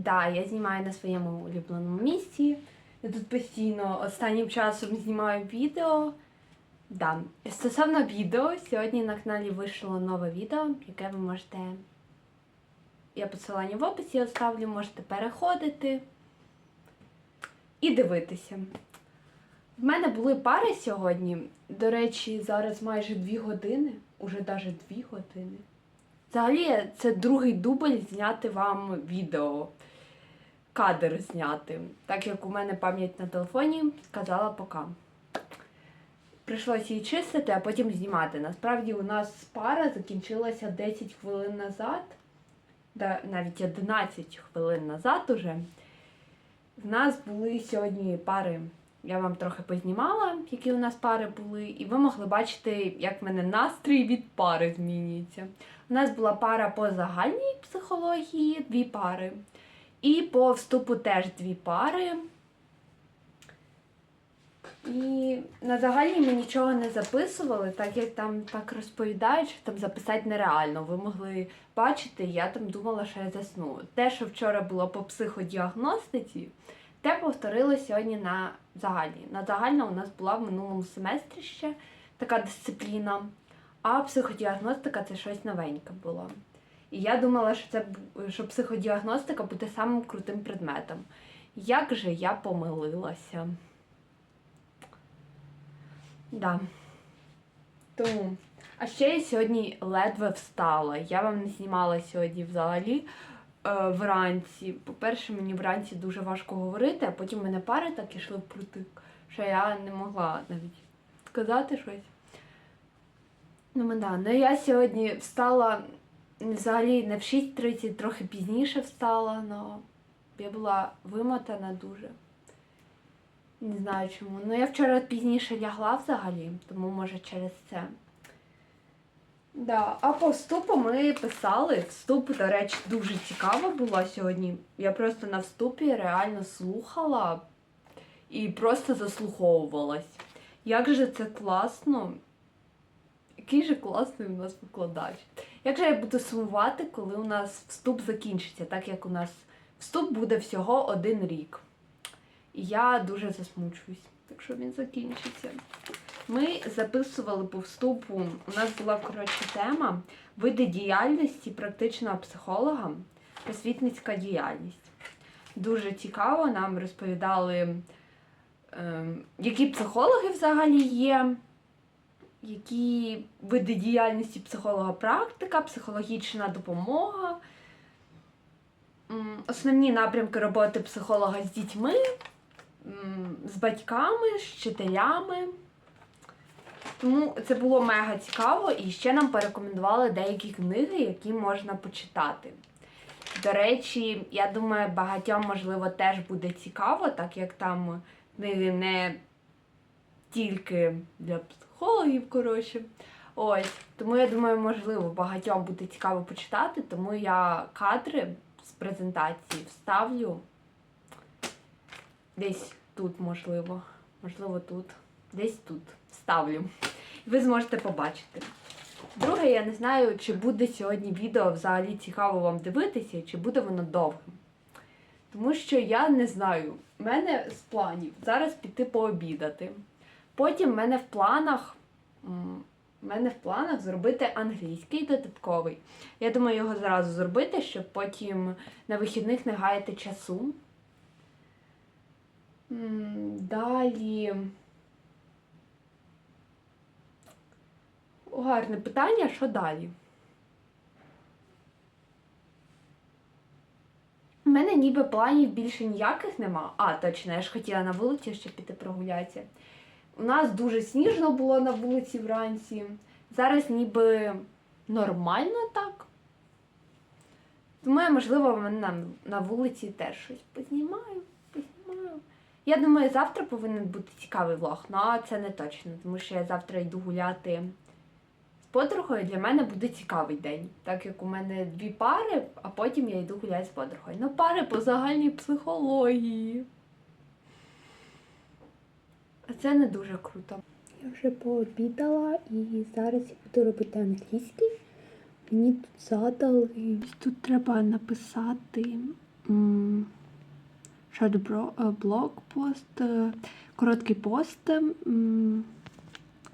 Да, я знімаю на своєму улюбленому місці. Я тут постійно останнім часом знімаю відео. Да. Стосовно відео, сьогодні на каналі вийшло нове відео, яке ви можете. Я посилання в описі оставлю, можете переходити і дивитися. В мене були пари сьогодні. До речі, зараз майже дві години, уже навіть дві години. Взагалі, це другий дубль зняти вам відео, кадр зняти. Так як у мене пам'ять на телефоні сказала пока. Прийшлося її чистити, а потім знімати. Насправді у нас пара закінчилася 10 хвилин назад, да, навіть 11 хвилин назад уже. В нас були сьогодні пари. Я вам трохи познімала, які у нас пари були, і ви могли бачити, як в мене настрій від пари змінюється. У нас була пара по загальній психології, дві пари. І по вступу теж дві пари. І на загальній ми нічого не записували, так як там так розповідають, що там записати нереально. Ви могли бачити, я там думала, що я засну. Те, що вчора було по психодіагностиці, те повторили сьогодні на загальній. На загальна у нас була в минулому семестрі ще така дисципліна, а психодіагностика це щось новеньке було. І я думала, що це що психодіагностика буде самим крутим предметом. Як же я помилилася? Да. Тому. А ще я сьогодні ледве встала. Я вам не знімала сьогодні взагалі вранці. По-перше, мені вранці дуже важко говорити, а потім мене пари так ішли в прутик, що я не могла навіть сказати щось. Ну, да. Ну я сьогодні встала взагалі не в 6.30, трохи пізніше встала, але я була вимотана дуже. Не знаю чому. Ну я вчора пізніше лягла взагалі, тому може через це. Да. А по вступу ми писали. Вступ, до речі, дуже цікаво було сьогодні. Я просто на вступі реально слухала і просто заслуховувалась. Як же це класно. Який же класний у нас викладач. Як же я буду сумувати, коли у нас вступ закінчиться, так як у нас вступ буде всього один рік. І я дуже засмучуюсь, якщо він закінчиться. Ми записували по вступу. У нас була коротше тема види діяльності практичного психолога, просвітницька діяльність. Дуже цікаво, нам розповідали, ем, які психологи взагалі є, які види діяльності психолога практика, психологічна допомога, основні напрямки роботи психолога з дітьми, з батьками, з вчителями. Тому це було мега цікаво, і ще нам порекомендували деякі книги, які можна почитати. До речі, я думаю, багатьом, можливо, теж буде цікаво, так як там книги не тільки для психологів, коротше. Ось. Тому я думаю, можливо, багатьом буде цікаво почитати, тому я кадри з презентації вставлю десь тут, можливо. Можливо, тут. Десь тут вставлю. І ви зможете побачити. Друге, я не знаю, чи буде сьогодні відео взагалі цікаво вам дивитися, чи буде воно довгим. Тому що я не знаю. У мене з планів зараз піти пообідати. Потім в мене в планах. в мене в планах зробити англійський додатковий. Я думаю, його зразу зробити, щоб потім на вихідних не гаяти часу. Далі. Гарне питання, що далі? У мене ніби планів більше ніяких нема. А, точно, я ж хотіла на вулиці ще піти прогулятися. У нас дуже сніжно було на вулиці вранці. Зараз ніби нормально так. Тому я, можливо, на, на вулиці теж щось познімаю, познімаю. Я думаю, завтра повинен бути цікавий влог, ну, але це не точно, тому що я завтра йду гуляти подругою. Для мене буде цікавий день, так як у мене дві пари, а потім я йду гуляти з подругою. Ну, пари по загальній психології. А це не дуже круто. Я вже пообідала і зараз я буду робити англійський. Мені тут задали. Тут треба написати м, блог е, короткий пост,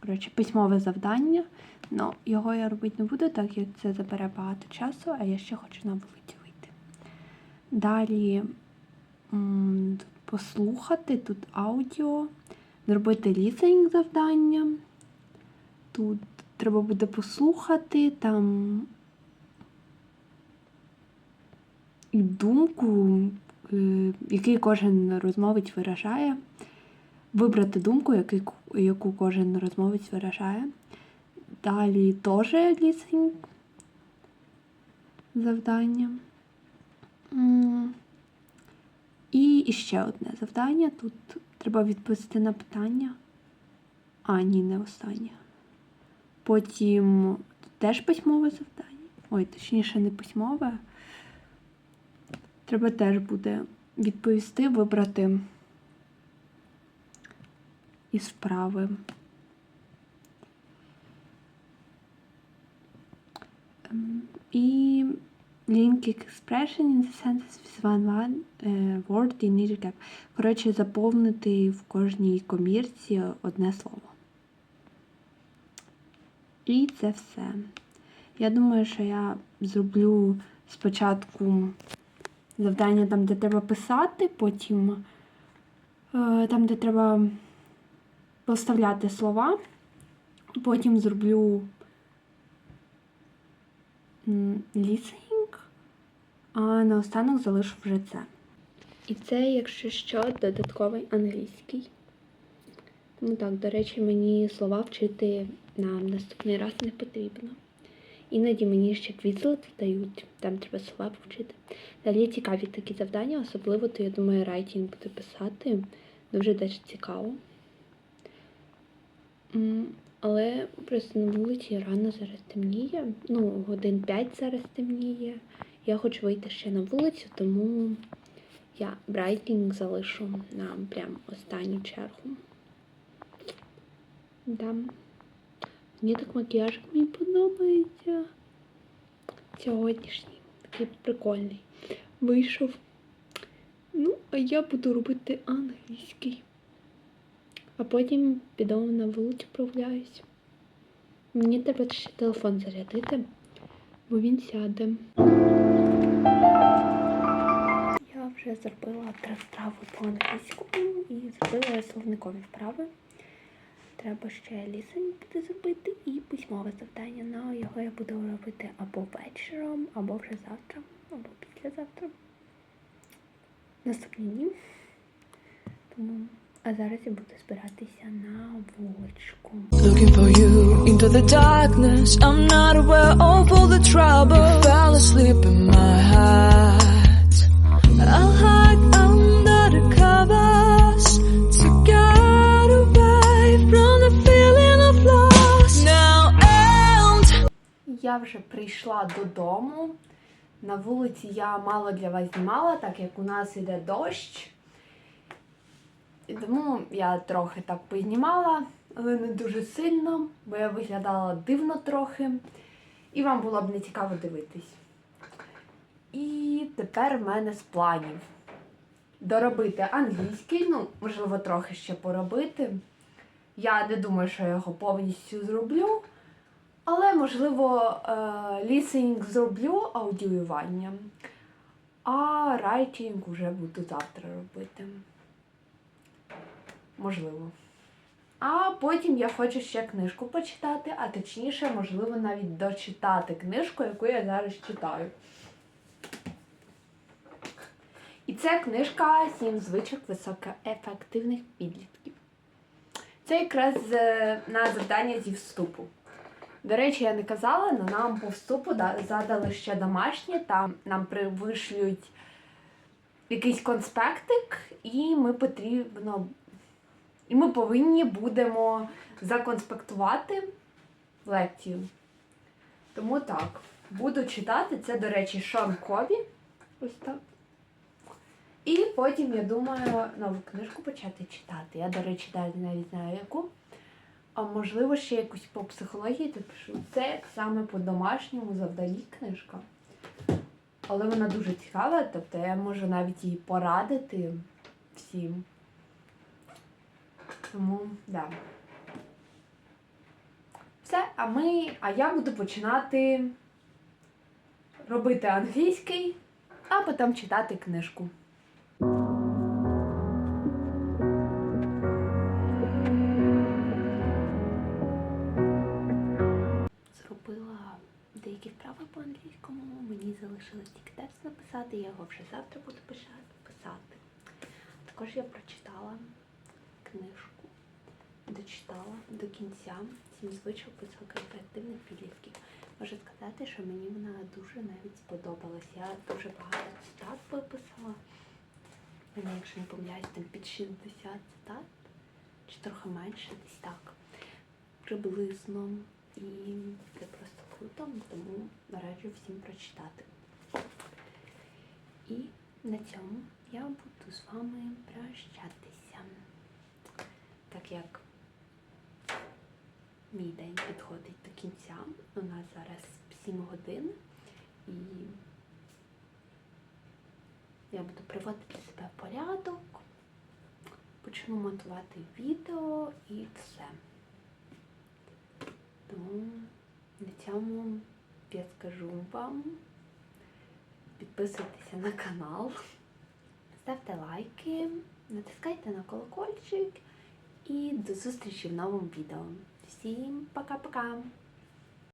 коротше, письмове завдання. Ну, його я робити не буду, так як це забере багато часу, а я ще хочу на вулицю вийти. Далі послухати, тут аудіо, зробити лісенінг завдання. Тут треба буде послухати там і думку, е, який кожен розмовець виражає. Вибрати думку, яку кожен розмовець виражає. Далі теж лісінг завдання. І ще одне завдання. Тут треба відповісти на питання. А, ні, не останнє. Потім теж письмове завдання. Ой, точніше, не письмове. Треба теж буде відповісти, вибрати із вправи. Ем, І link expression in the sentence with one one е, word in each gap. Коротше, заповнити в кожній комірці одне слово. І це все. Я думаю, що я зроблю спочатку завдання там, де треба писати, потім е, там, де треба поставляти слова, потім зроблю лісинг, а наостанок залишу вже це. І це, якщо що, додатковий англійський. Ну так, до речі, мені слова вчити на наступний раз не потрібно. Іноді мені ще квізлет дають, там треба слова повчити. Далі цікаві такі завдання, особливо, то я думаю, райтінг буде писати. Дуже теж цікаво. Але просто на вулиці рано зараз темніє. Ну, годин 5 зараз темніє. Я хочу вийти ще на вулицю, тому я брайтінг залишу на прям останню чергу. Да. Мені так макіяж мені подобається. Сьогоднішній. Такий прикольний. Вийшов. Ну, а я буду робити англійський. А потім піду на вулицю прогуляюсь. Мені треба ще телефон зарядити, бо він сяде. Я вже зробила три вправи по англійському і зробила словникові вправи. Треба ще лісень буде зробити і письмове завдання. Ну, його я буду робити або вечором, або вже завтра, або післязавтра. Наступні дні. Тому, а зараз я буду збиратися на вуличку. Looking for you into the darkness. I'm not aware of all the trouble. You Fell asleep in my heart. I'll hide under the covers to get away from the feeling of loss. Now and Я вже прийшла додому. На вулиці я мало для вас знімала, так як у нас іде дощ. І тому я трохи так познімала, але не дуже сильно, бо я виглядала дивно трохи. І вам було б не цікаво дивитись. І тепер в мене з планів доробити англійський, ну, можливо, трохи ще поробити. Я не думаю, що я його повністю зроблю. Але, можливо, лісинг зроблю аудіювання, а райтінг вже буду завтра робити. Можливо. А потім я хочу ще книжку почитати, а точніше, можливо, навіть дочитати книжку, яку я зараз читаю. І це книжка Сім звичок високоефективних підлітків. Це якраз е, на завдання зі вступу. До речі, я не казала, але нам по вступу задали ще домашнє, там нам вишлють якийсь конспектик, і ми потрібно. І ми повинні будемо законспектувати лекцію. Тому так, буду читати. Це, до речі, Шон Кові. Ось так. І потім, я думаю, нову книжку почати читати. Я, до речі, далі навіть знаю яку. А можливо, ще якусь по психології ти пишу. Це саме по домашньому завданні книжка. Але вона дуже цікава, тобто я можу навіть її порадити всім. Тому, да. Все, а ми. А я буду починати робити англійський, а потім читати книжку. Зробила деякі вправи по англійському. Мені залишилось тільки текст написати, я його вже завтра буду писати. Також я прочитала книжку, дочитала до кінця сім звичок високоефективних підлітків. Можу сказати, що мені вона дуже навіть сподобалась. Я дуже багато цитат виписала. Мені, якщо не помиляюсь, там під 60 цитат, чи трохи менше, десь так. Приблизно. І це просто круто, тому раджу всім прочитати. І на цьому я буду з вами прощатися. Так як мій день підходить до кінця, у нас зараз 7 годин, і я буду приводити себе в порядок, почну монтувати відео і все. Тому на цьому я скажу вам. Підписуйтеся на канал, ставте лайки, натискайте на колокольчик і до зустрічі в новому відео. Всім пока-пока!